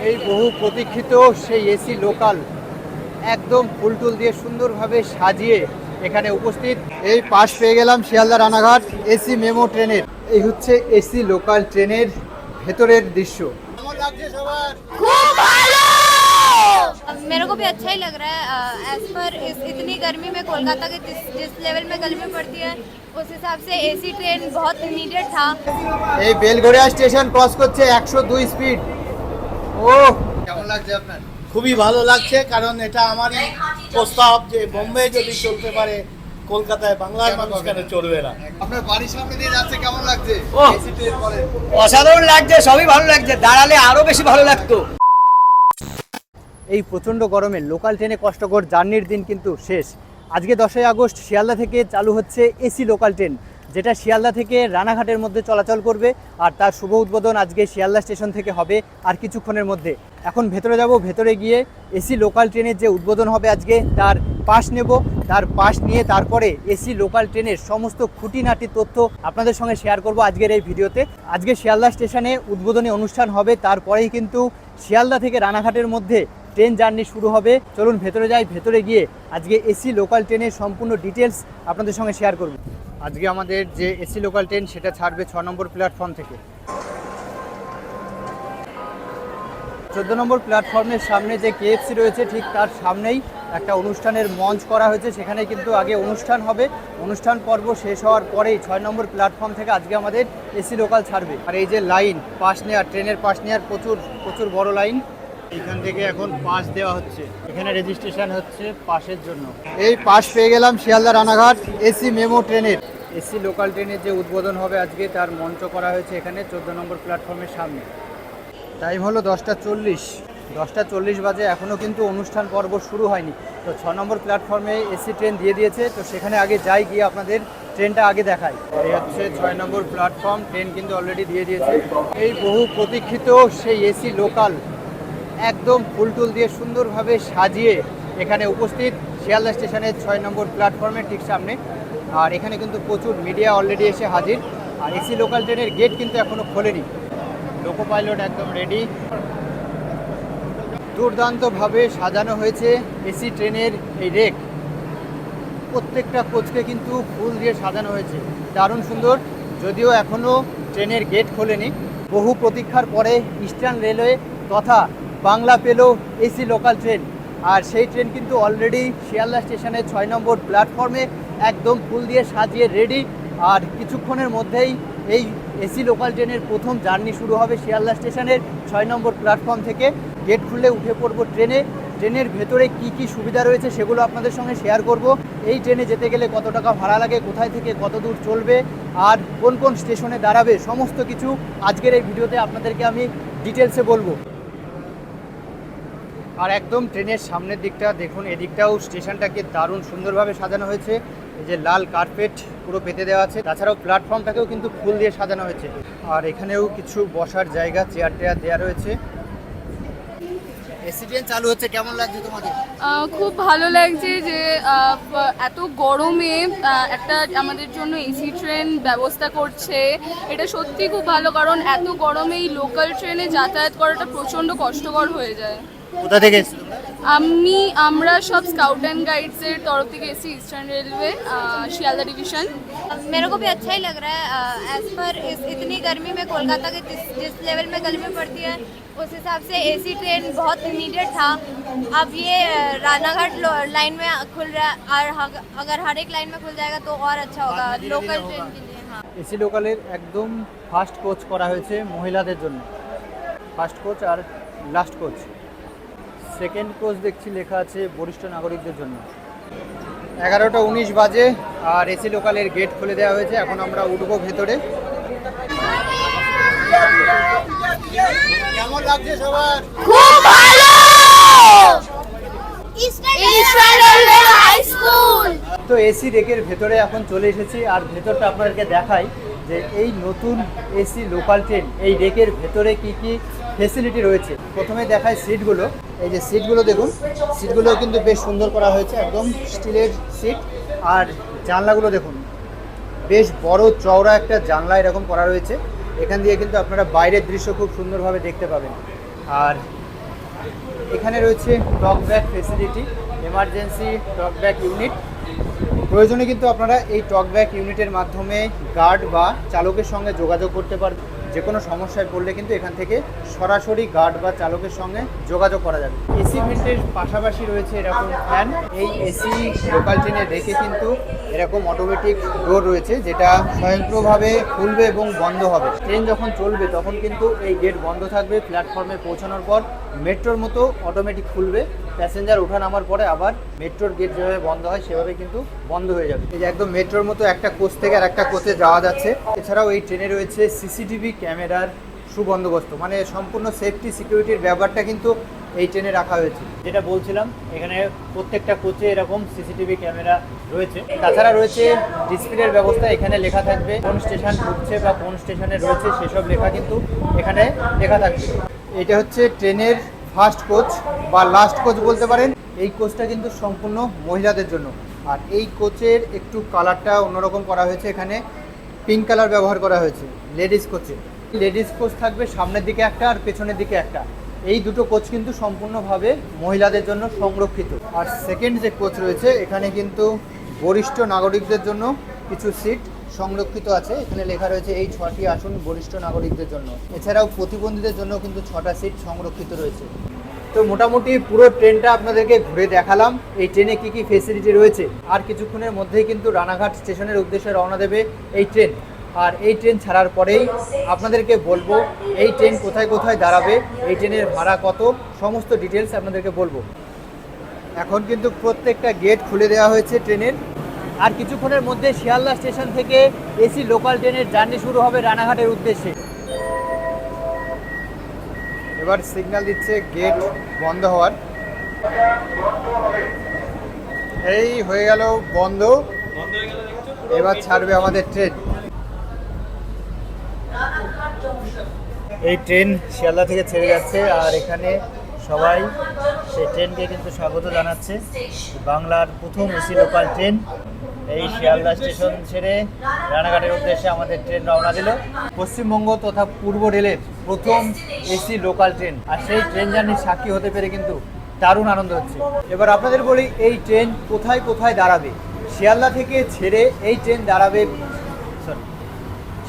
এই বহু প্রতীক্ষিত সেই এসি লোকাল একদম ফুলটুল দিয়ে সুন্দরভাবে সাজিয়ে এখানে উপস্থিত এই পাশ পেয়ে গেলাম শিয়ালদা রানাঘাট এসি মেমো ট্রেনের এই হচ্ছে এসি লোকাল ট্রেনের ভেতরের দৃশ্য কেমন লাগছে সবার खूब भालो मेरे को भी अच्छा ही लग रहा है एज पर इस इतनी गर्मी में कोलकाता के जिस जिस लेवल में गर्मी पड़ती है उस हिसाब से एसी ट्रेन बहुत नीडेड था এই বেলগড়িয়া স্টেশন ক্রস করছে একশো দুই স্পিড ও কেমন লাগছে আপনার? খুবই ভালো লাগছে কারণ এটা আমারই প্রস্তাব যে বোম্বে যদি চলতে পারে কলকাতায় বাংলার মানুষ কেন চলবে না? আপনার বাড়ির সামনে দিয়ে যাচ্ছে কেমন লাগছে? ও। অসাধারণ লাগছে সবই ভালো লাগছে দাঁড়ালে আরও বেশি ভালো লাগতো। এই প্রচণ্ড গরমে লোকাল ট্রেনে কষ্টকর জার্নির দিন কিন্তু শেষ। আজকে দশই আগস্ট শিয়ালদা থেকে চালু হচ্ছে এসি লোকাল ট্রেন। যেটা শিয়ালদা থেকে রানাঘাটের মধ্যে চলাচল করবে, আর তার শুভ উদ্বোধন আজকে শিয়ালদা স্টেশন থেকে হবে, আর কিছুক্ষণের মধ্যে। এখন ভেতরে যাব, ভেতরে গিয়ে এসি লোকাল ট্রেনের যে উদ্বোধন হবে আজকে, তার পাশ নেব। তার পাশ নিয়ে তারপরে এসি লোকাল ট্রেনের সমস্ত খুঁটিনাটি তথ্য আপনাদের সঙ্গে শেয়ার করব আজকের এই ভিডিওতে। আজকে শিয়ালদা স্টেশনে উদ্বোধনী অনুষ্ঠান হবে, তারপরেই কিন্তু শিয়ালদা থেকে রানাঘাটের মধ্যে ট্রেন জার্নি শুরু হবে। চলুন ভেতরে যাই, ভেতরে গিয়ে আজকে এসি লোকাল ট্রেনের সম্পূর্ণ ডিটেলস আপনাদের সঙ্গে শেয়ার করব। আজকে আমাদের যে এসি লোকাল ট্রেন, সেটা ছাড়বে ছ নম্বর প্ল্যাটফর্ম থেকে। চোদ্দ নম্বর প্ল্যাটফর্মের সামনে যে কেএফসি রয়েছে, ঠিক তার সামনেই একটা অনুষ্ঠানের মঞ্চ করা হয়েছে। সেখানে কিন্তু আগে অনুষ্ঠান হবে। অনুষ্ঠান পর্ব শেষ হওয়ার পরেই ছয় নম্বর প্ল্যাটফর্ম থেকে আজকে আমাদের এসি লোকাল ছাড়বে। আর এই যে লাইন পাস নেওয়ার ট্রেনের পাস নেওয়ার প্রচুর প্রচুর বড় লাইন এখান থেকে এখন পাস দেওয়া হচ্ছে। এখানে রেজিস্ট্রেশন হচ্ছে পাসের জন্য। এই পাস পেয়ে গেলাম শিয়ালদা রানাঘাট এসি মেমো ট্রেনের। এসি লোকাল ট্রেনের যে উদ্বোধন হবে আজকে তার মঞ্চ করা হয়েছে এখানে চোদ্দ নম্বর প্ল্যাটফর্মের সামনে। টাইম হলো দশটা চল্লিশ। দশটা চল্লিশ বাজে এখনও কিন্তু অনুষ্ঠান পর্ব শুরু হয়নি। তো ছ নম্বর প্ল্যাটফর্মে এসি ট্রেন দিয়ে দিয়েছে তো সেখানে আগে যাই গিয়ে আপনাদের ট্রেনটা আগে দেখাই। এই হচ্ছে ছয় নম্বর প্ল্যাটফর্ম ট্রেন কিন্তু অলরেডি দিয়ে দিয়েছে। এই বহু প্রতীক্ষিত সেই এসি লোকাল একদম ফুলটুল দিয়ে সুন্দরভাবে সাজিয়ে এখানে উপস্থিত শিয়ালদা স্টেশনের ছয় নম্বর প্ল্যাটফর্মের ঠিক সামনে। আর এখানে কিন্তু প্রচুর মিডিয়া অলরেডি এসে হাজির। আর এসি লোকাল ট্রেনের গেট কিন্তু এখনও খোলেনি। লোকো পাইলট একদম রেডি দুর্দান্তভাবে সাজানো হয়েছে এসি ট্রেনের এই রেক প্রত্যেকটা কোচকে কিন্তু ফুল দিয়ে সাজানো হয়েছে। দারুণ সুন্দর। যদিও এখনও ট্রেনের গেট খোলেনি। বহু প্রতীক্ষার পরে ইস্টার্ন রেলওয়ে তথা বাংলা পেল এসি লোকাল ট্রেন। আর সেই ট্রেন কিন্তু অলরেডি শিয়ালদা স্টেশনের ছয় নম্বর প্ল্যাটফর্মে একদম ফুল দিয়ে সাজিয়ে রেডি আর কিছুক্ষণের মধ্যেই এই এসি লোকাল ট্রেনের প্রথম জার্নি শুরু হবে শিয়ালদা স্টেশনের ছয় নম্বর প্ল্যাটফর্ম থেকে। গেট খুললে উঠে পড়ব ট্রেনে। ট্রেনের ভেতরে কি কি সুবিধা রয়েছে সেগুলো আপনাদের সঙ্গে শেয়ার করব। এই ট্রেনে যেতে গেলে কত টাকা ভাড়া লাগে, কোথায় থেকে কত দূর চলবে, আর কোন কোন স্টেশনে দাঁড়াবে, সমস্ত কিছু আজকের এই ভিডিওতে আপনাদেরকে আমি ডিটেলসে বলব। আর একদম ট্রেনের সামনের দিকটা দেখুন, এদিকটাও স্টেশনটাকে দারুণ সুন্দরভাবে সাজানো হয়েছে। যে লাল কার্পেট পুরো পেতে দেওয়া আছে, তাছাড়াও প্ল্যাটফর্মটাকেও কিন্তু ফুল দিয়ে সাজানো হয়েছে। আর এখানেও কিছু বসার জায়গা, চেয়ার টেয়ার দেওয়া রয়েছে। চালু হচ্ছে, কেমন লাগছে খুব ভালো লাগছে যে এত গরমে একটা আমাদের জন্য এসি ট্রেন ব্যবস্থা করছে। এটা সত্যি খুব ভালো, কারণ এত গরমে এই লোকাল ট্রেনে যাতায়াত করাটা প্রচণ্ড কষ্টকর হয়ে যায়। কোথা থেকে এসছো তোমরা? আমি আমরা সব স্কাউট অ্যান্ড গাইডসের তরফ থেকে AC eastern railway Sealdah division मेरे को भी अच्छा ही लग रहा है एज पर इस इतनी गर्मी में कोलकाता के जिस जिस लेवल में गर्मी पड़ती है उस हिसाब से एसी ट्रेन बहुत नीडेड था अब ये अ, रानाघाट लो- लाइन में खुल रहा है और हग- अगर हर एक लाइन में खुल जाएगा तो और अच्छा होगा बाद में धीरे लोकल धीरे ट्रेन होगा। के लिए हाँ এসি লোকালের একদম ফার্স্ট কোচ করা হয়েছে মহিলাদের জন্য ফার্স্ট কোচ আর লাস্ট কোচ সেকেন্ড কোচ দেখছি লেখা আছে বরিষ্ঠ নাগরিকদের জন্য। এগারোটা উনিশ বাজে আর এসি লোকালের গেট খুলে দেওয়া হয়েছে। এখন আমরা উঠবো ভেতরে। তো এসি রেকের ভেতরে এখন চলে এসেছি আর ভেতরটা আপনাদেরকে দেখাই যে এই নতুন এসি লোকাল ট্রেন এই রেকের ভেতরে কি কি ফেসিলিটি রয়েছে। প্রথমে দেখায় সিটগুলো এই যে সিটগুলো দেখুন সিটগুলো কিন্তু বেশ সুন্দর করা হয়েছে, একদম স্টিলের সিট আর জানলাগুলো দেখুন, বেশ বড় চওড়া একটা জানলা এরকম করা রয়েছে। এখান দিয়ে কিন্তু আপনারা বাইরের দৃশ্য খুব সুন্দরভাবে দেখতে পাবেন। আর এখানে রয়েছে talk back facility emergency talk back unit প্রয়োজনে কিন্তু আপনারা এই টক ব্যাগ ইউনিটের মাধ্যমে গার্ড বা চালকের সঙ্গে যোগাযোগ করতে পারবেন। যে কোনো সমস্যায় পড়লে কিন্তু এখান থেকে সরাসরি গার্ড বা চালকের সঙ্গে যোগাযোগ করা যাবে। এসি ভেন্টের পাশাপাশি রয়েছে এরকম ফ্যান এই এসি লোকাল ট্রেনে রেখে কিন্তু এরকম অটোমেটিক ডোর রয়েছে, যেটা স্বয়ংক্রিয়ভাবে খুলবে এবং বন্ধ হবে। ট্রেন যখন চলবে, তখন কিন্তু এই গেট বন্ধ থাকবে। প্ল্যাটফর্মে পৌঁছানোর পর মেট্রোর মতো অটোমেটিক খুলবে। প্যাসেঞ্জার ওঠা নামার পরে আবার মেট্রোর গেট যেভাবে বন্ধ হয়, সেভাবে কিন্তু বন্ধ হয়ে যাবে। এই যে একদম মেট্রোর মতো একটা কোচ থেকে আর একটা কোচে যাওয়া যাচ্ছে। এছাড়াও এই ট্রেনে রয়েছে সিসিটিভি ক্যামেরার সুবন্দোবস্ত। মানে সম্পূর্ণ সেফটি সিকিউরিটির ব্যাপারটা কিন্তু এই ট্রেনে রাখা হয়েছে। যেটা বলছিলাম, এখানে প্রত্যেকটা কোচে এরকম সিসিটিভি ক্যামেরা রয়েছে। তাছাড়া রয়েছে ডিসপ্লের ব্যবস্থা, এখানে লেখা থাকবে কোন স্টেশন ঢুকছে বা কোন স্টেশনে রয়েছে, সেসব লেখা কিন্তু এখানে লেখা থাকবে। এটা হচ্ছে ট্রেনের ফার্স্ট কোচ বা লাস্ট কোচ বলতে পারেন, এই কোচটা কিন্তু সম্পূর্ণ মহিলাদের জন্য। আর এই কোচের একটু কালারটা অন্যরকম করা হয়েছে এখানে। পিঙ্ক কালার ব্যবহার করা হয়েছে লেডিস কোচে লেডিস কোচ থাকবে সামনের দিকে একটা আর পেছনের দিকে একটা। এই দুটো কোচ কিন্তু সম্পূর্ণভাবে মহিলাদের জন্য সংরক্ষিত। আর সেকেন্ড যে কোচ রয়েছে, এখানে কিন্তু বরিষ্ঠ নাগরিকদের জন্য কিছু সিট সংরক্ষিত আছে। এখানে লেখা রয়েছে এই ছটি আসন বরিষ্ঠ নাগরিকদের জন্য। এছাড়াও প্রতিবন্ধীদের জন্য কিন্তু ছটা সিট সংরক্ষিত রয়েছে। তো মোটামুটি পুরো ট্রেনটা আপনাদেরকে ঘুরে দেখালাম। এই ট্রেনে কি কি ফেসিলিটি রয়েছে? আর কিছুক্ষণের মধ্যেই কিন্তু রানাঘাট স্টেশনের উদ্দেশ্যে রওনা দেবে এই ট্রেন। আর এই ট্রেন ছাড়ার পরেই আপনাদেরকে বলব, এই ট্রেন কোথায় কোথায় দাঁড়াবে, এই ট্রেনের ভাড়া কত, সমস্ত ডিটেলস আপনাদেরকে বলব। এখন কিন্তু প্রত্যেকটা গেট খুলে দেওয়া হয়েছে ট্রেনের। আর কিছুক্ষণের মধ্যে শিয়ালদা স্টেশন থেকে এসি লোকাল ট্রেনের জার্নি শুরু হবে রানাঘাটের উদ্দেশ্যে। এবার সিগন্যাল দিচ্ছে গেট বন্ধ হওয়ার। এই হয়ে গেল বন্ধ। এবার ছাড়বে আমাদের ট্রেন এই ট্রেন শিয়ালদা থেকে ছেড়ে যাচ্ছে আর এখানে সবাই সেই ট্রেনকে কিন্তু স্বাগত জানাচ্ছে। বাংলার প্রথম এসি লোকাল ট্রেন এই শিয়ালদা স্টেশন ছেড়ে রানাঘাটের উদ্দেশ্যে আমাদের ট্রেন রওনা দিল। পশ্চিমবঙ্গ তথা পূর্ব রেলের প্রথম এসি লোকাল ট্রেন। আর সেই ট্রেন জার্নি সাক্ষী হতে পেরে কিন্তু দারুণ আনন্দ হচ্ছে। এবার আপনাদের বলি, এই ট্রেন কোথায় কোথায় দাঁড়াবে? শিয়ালদা থেকে ছেড়ে এই ট্রেন দাঁড়াবে সরি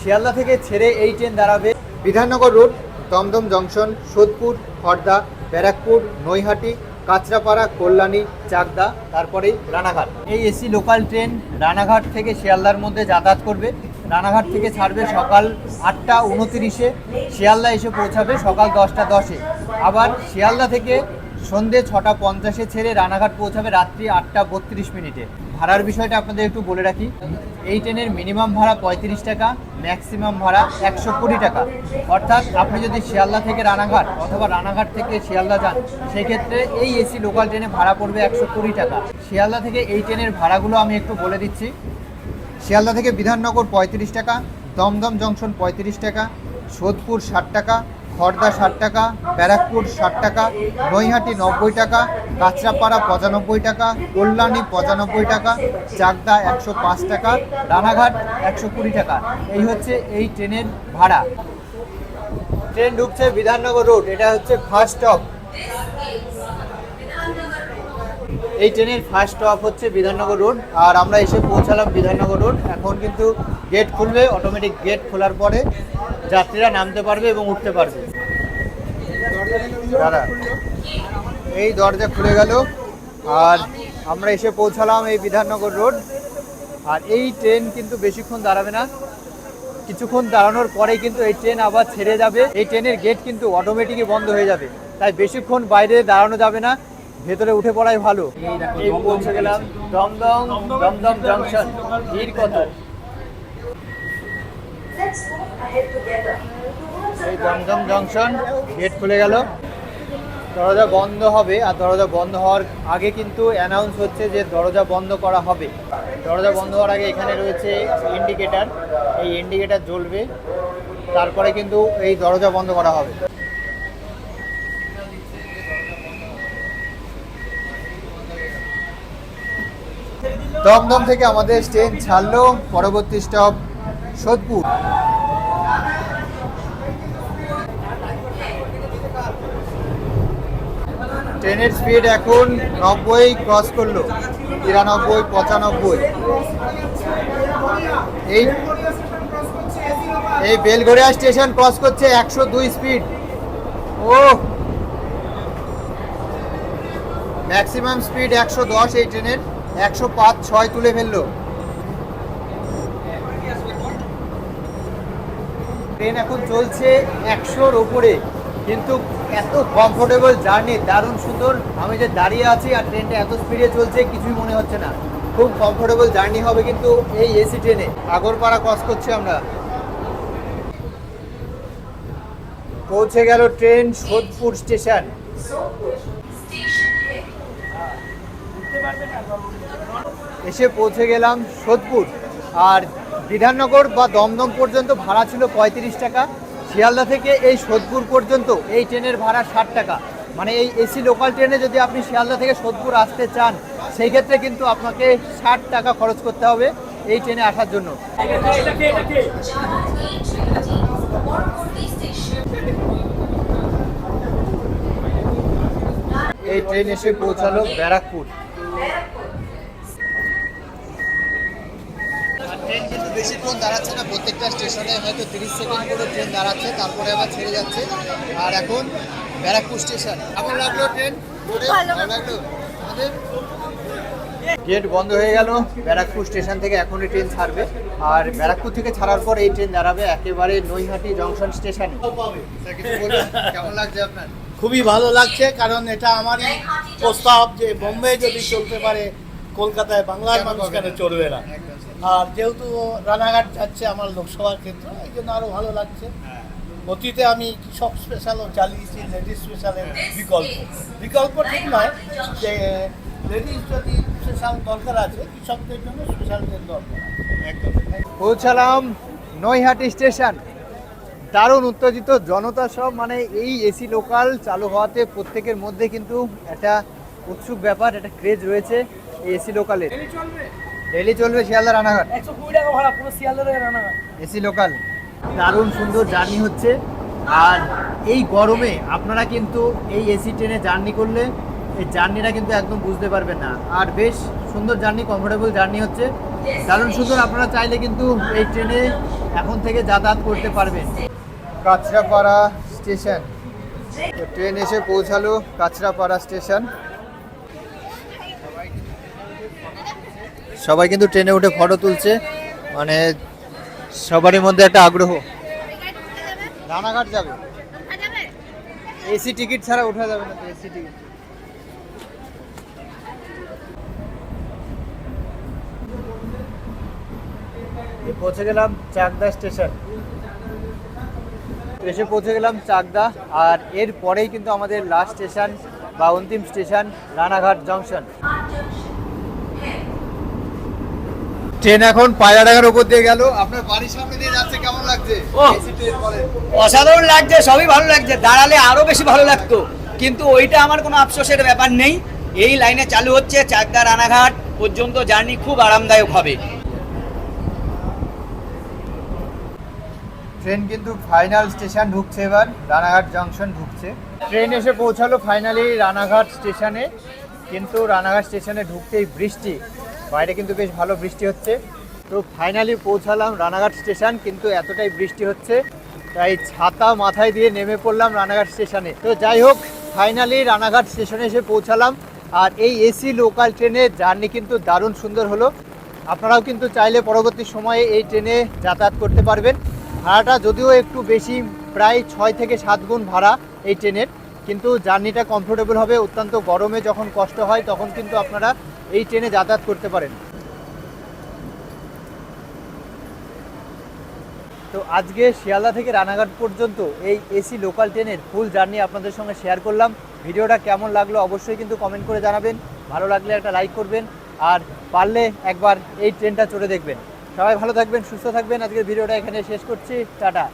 শিয়ালদা থেকে ছেড়ে এই ট্রেন দাঁড়াবে বিধাননগর রোড, দমদম জংশন, সোদপুর খড়দা ব্যারাকপুর, নৈহাটি কাঁচরাপাড়া, কল্যাণী, চাকদা, তারপরে রানাঘাট। এই এসি লোকাল ট্রেন রানাঘাট থেকে শিয়ালদার মধ্যে যাতায়াত করবে। রানাঘাট থেকে ছাড়বে সকাল আটটা উনতিরিশে। শিয়ালদা এসে পৌঁছাবে সকাল দশটা দশে। আবার শিয়ালদা থেকে সন্ধে ছটা পঞ্চাশে ছেড়ে রানাঘাট পৌঁছাবে রাত্রি আটটা বত্রিশ মিনিটে। ভাড়ার বিষয়টা আপনাদের একটু বলে রাখি। এই ট্রেনের মিনিমাম ভাড়া পঁয়ত্রিশ টাকা ম্যাক্সিমাম ভাড়া একশো কুড়ি টাকা। অর্থাৎ আপনি যদি শিয়ালদা থেকে রানাঘাট অথবা রানাঘাট থেকে শিয়ালদা যান, সেক্ষেত্রে এই এসি লোকাল ট্রেনে ভাড়া পড়বে একশো কুড়ি টাকা। শিয়ালদা থেকে এই ট্রেনের ভাড়াগুলো আমি একটু বলে দিচ্ছি। শিয়ালদা থেকে বিধাননগর পঁয়ত্রিশ টাকা, দমদম জংশন পঁয়ত্রিশ টাকা, সোদপুর ষাট টাকা খড়দা ষাট টাকা, ব্যারাকপুর ষাট টাকা, নৈহাটি নব্বই টাকা, কাঁচরাপাড়া পঁচানব্বই টাকা, কল্যাণী পঁচানব্বই টাকা, চাকদা একশো পাঁচ টাকা, রানাঘাট একশো কুড়ি টাকা। এই হচ্ছে এই ট্রেনের ভাড়া। ট্রেন ঢুকছে বিধাননগর রোড, এটা হচ্ছে ফার্স্ট স্টপ এই ট্রেনের ফার্স্ট স্টপ হচ্ছে বিধাননগর রোড আর আমরা এসে পৌঁছালাম বিধাননগর রোড এখন কিন্তু গেট খুলবে অটোমেটিক গেট খোলার পরে যাত্রীরা নামতে পারবে এবং উঠতে পারবে। দাদা এই দরজা খুলে গেল, আর আমরা এসে পৌঁছালাম এই বিধাননগর রোড আর এই ট্রেন কিন্তু বেশিক্ষণ দাঁড়াবে না। কিছুক্ষণ দাঁড়ানোর পরেই কিন্তু এই ট্রেন আবার ছেড়ে যাবে। এই ট্রেনের গেট কিন্তু অটোমেটিকই বন্ধ হয়ে যাবে। তাই বেশিক্ষণ বাইরে দাঁড়ানো যাবে না। ভেতরে উঠে পড়াই ভালো। এই পৌঁছে গেলাম। দমদম দমদম জংশন ভিড় কত? এই দমদম জংশন গেট খুলে গেল। দরজা বন্ধ হবে আর দরজা বন্ধ হওয়ার আগে কিন্তু অ্যানাউন্স হচ্ছে যে দরজা বন্ধ করা হবে। দরজা বন্ধ হওয়ার আগে এখানে রয়েছে ইন্ডিকেটার এই ইন্ডিকেটার জ্বলবে। তারপরে কিন্তু এই দরজা বন্ধ করা হবে। দমদম থেকে আমাদের ট্রেন ছাড়লো পরবর্তী স্টপ সোদপুর। ট্রেনের স্পিড এখন নব্বই ক্রস করল, তিরানব্বই, পঁচানব্বই। এই এই বেলঘরিয়া স্টেশন ক্রস করছে একশো দুই স্পিড ও ম্যাক্সিমাম স্পিড একশো দশ এই ট্রেনের। একশো পাঁচ ছয় তুলে ফেলল। ট্রেন এখন চলছে একশোর ওপরে কিন্তু এত কমফোর্টেবল জার্নি দারুণ সুন্দর। আমি যে দাঁড়িয়ে আছি আর ট্রেনটা এত স্পিডে চলছে কিছুই মনে হচ্ছে না। খুব কমফোর্টেবল জার্নি হবে কিন্তু এই এসি ট্রেনে আগরপাড়া ক্রস করছি আমরা। পৌঁছে গেল ট্রেন সোদপুর স্টেশন এসে পৌঁছে গেলাম সোদপুর। আর বিধাননগর বা দমদম পর্যন্ত ভাড়া ছিল পঁয়ত্রিশ টাকা। শিয়ালদা থেকে এই সোদপুর পর্যন্ত এই ট্রেনের ভাড়া ষাট টাকা। মানে এই এসি লোকাল ট্রেনে যদি আপনি শিয়ালদা থেকে সোদপুর আসতে চান, সেই ক্ষেত্রে কিন্তু আপনাকে ষাট টাকা খরচ করতে হবে এই ট্রেনে আসার জন্য। এই ট্রেন এসে পৌঁছালো ব্যারাকপুর আর ট্রেন কিন্তু বেশিক্ষণ দাঁড়াচ্ছে না প্রত্যেকটা স্টেশনে হয়তো তিরিশ সেকেন্ড করে ট্রেন দাঁড়াচ্ছে তারপরে আবার ছেড়ে যাচ্ছে। আর এখন ব্যারাকপুর স্টেশন। কেমন লাগল ট্রেন? লাগল? আমাদের? গেট বন্ধ হয়ে গেল। ব্যারাকপুর স্টেশন থেকে এখনই ট্রেন ছাড়বে। আর ব্যারাকপুর থেকে ছাড়ার পর এই ট্রেন দাঁড়াবে একেবারে নৈহাটি জংশন স্টেশনে? কেমন লাগছে আপনার? খুবই ভালো লাগছে কারণ এটা আমারই প্রস্তাব যে বোম্বে যদি চলতে পারে কলকাতায় বাংলার মানুষ কেন চলবে না। আর যেহেতু রানাঘাট যাচ্ছে আমার লোকসভার ক্ষেত্র এই জন্য আরও ভালো লাগছে। অতীতে আমি কৃষক স্পেশালও চালিয়েছি লেডিস স্পেশালের বিকল্প। বিকল্প ঠিক নয় যে লেডিস যদি স্পেশাল দরকার আছে কৃষকদের জন্য স্পেশাল দরকার পৌঁছালাম নৈহাটি স্টেশন। দারুণ উত্তেজিত জনতা সব মানে এই এসি লোকাল চালু হওয়াতে প্রত্যেকের মধ্যে কিন্তু একটা উৎসুক ব্যাপার একটা ক্রেজ রয়েছে এই এসি লোকালের ডেলি চলবে শিয়ালদা রানাঘাট? একশো কুড়ি টাকা ভাড়া পুরো শিয়ালদা থেকে রান্না এসি লোকাল। দারুণ সুন্দর জার্নি হচ্ছে। আর এই গরমে আপনারা কিন্তু এই এসি ট্রেনে জার্নি করলে এই জার্নিটা কিন্তু একদম বুঝতে পারবেন না। আর বেশ সুন্দর জার্নি কমফোর্টেবল জার্নি হচ্ছে। দারুণ সুন্দর আপনারা চাইলে কিন্তু এই ট্রেনে এখন থেকে যাতায়াত করতে পারবেন। কাঁচরাপাড়া স্টেশন। ট্রেন এসে পৌঁছালো কাঁচরাপাড়া স্টেশন। সবাই কিন্তু ট্রেনে উঠে ফটো তুলছে। মানে সবারই মধ্যে একটা আগ্রহ। রানাঘাট যাবে। এসি টিকিট ছাড়া ওঠা যাবে না এসি টিকিট পৌঁছে গেলাম চাকদা স্টেশন। এসে পৌঁছে গেলাম চাকদা, আর এর পরেই কিন্তু আমাদের লাস্ট স্টেশন বা অন্তিম স্টেশন রানাঘাট জংশন ট্রেন এখন পায়রাডাঙ্গার উপর দিয়ে গেল। আপনার বাড়ির সামনে দিয়ে যাচ্ছে কেমন লাগছে? অসাধারণ লাগছে সবই ভালো লাগছে দাঁড়ালে আরও বেশি ভালো লাগতো। কিন্তু ওইটা আমার কোনো আফসোসের ব্যাপার নেই। এই লাইনে চালু হচ্ছে চাকদা রানাঘাট পর্যন্ত জার্নি খুব আরামদায়ক হবে। ট্রেন কিন্তু ফাইনাল স্টেশন ঢুকছে এবার রানাঘাট জংশন ঢুকছে। ট্রেন এসে পৌঁছালো ফাইনালি রানাঘাট স্টেশনে। কিন্তু রানাঘাট স্টেশনে ঢুকতেই বৃষ্টি। বাইরে কিন্তু বেশ ভালো বৃষ্টি হচ্ছে। তো ফাইনালি পৌঁছালাম রানাঘাট স্টেশন, কিন্তু এতটাই বৃষ্টি হচ্ছে, তাই ছাতা মাথায় দিয়ে নেমে পড়লাম রানাঘাট স্টেশনে। তো যাই হোক ফাইনালি রানাঘাট স্টেশনে এসে পৌঁছালাম, আর এই এসি লোকাল ট্রেনের জার্নি কিন্তু দারুণ সুন্দর হলো। আপনারাও কিন্তু চাইলে পরবর্তী সময়ে এই ট্রেনে যাতায়াত করতে পারবেন। ভাড়াটা যদিও একটু বেশি, প্রায় ছয় থেকে সাত গুণ ভাড়া এই ট্রেনের কিন্তু জার্নিটা কমফোর্টেবল হবে। অত্যন্ত গরমে যখন কষ্ট হয়, তখন কিন্তু আপনারা এই ট্রেনে যাতায়াত করতে পারেন। তো আজকে শিয়ালদা থেকে রানাঘাট পর্যন্ত এই এসি লোকাল ট্রেনের ফুল জার্নি আপনাদের সঙ্গে শেয়ার করলাম। ভিডিওটা কেমন লাগল অবশ্যই কিন্তু কমেন্ট করে জানাবেন। ভালো লাগলে একটা লাইক করবেন আর পারলে একবার এই ট্রেনটা চড়ে দেখবেন। সবাই ভালো থাকবেন, সুস্থ থাকবেন। আজকের ভিডিওটা এখানে শেষ করছি। টাটা।